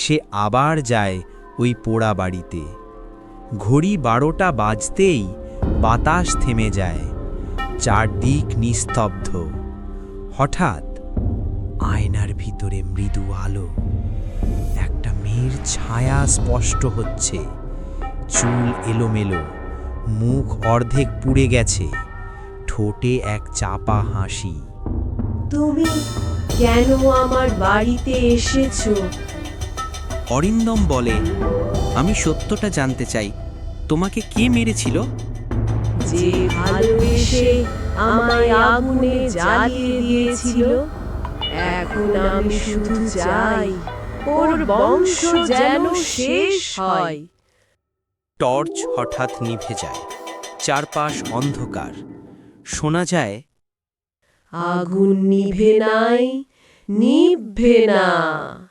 সে আবার যায় ওই পোড়া বাড়িতে। ঘড়ি বারোটা বাজতেই বাতাস থেমে যায়, চারদিক নিস্তব্ধ। হঠাৎ আয়নার ভিতরে মৃদু আলো, একটা মেয়ের ছায়া স্পষ্ট হচ্ছে। চুল এলোমেলো, মুখ অর্ধেক পুড়ে গেছে, ঠোঁটে এক চাপা হাসি। তুমি কেন আমার বাড়িতে এসেছ? অরিন্দম বলে আমি সত্যটা জানতে চাই। তোমাকে কে মেরেছিল? যে ভালোবেসে আমায় আগুনে জ্বালিয়ে দিয়েছিল এখন আমি শুধু চাই ওর বংশ যেন শেষ হয়। টর্চ হঠাৎ নিভে যায় চারপাশ অন্ধকার। শোনা যায় আগুন নিভে নাই নিভবে না।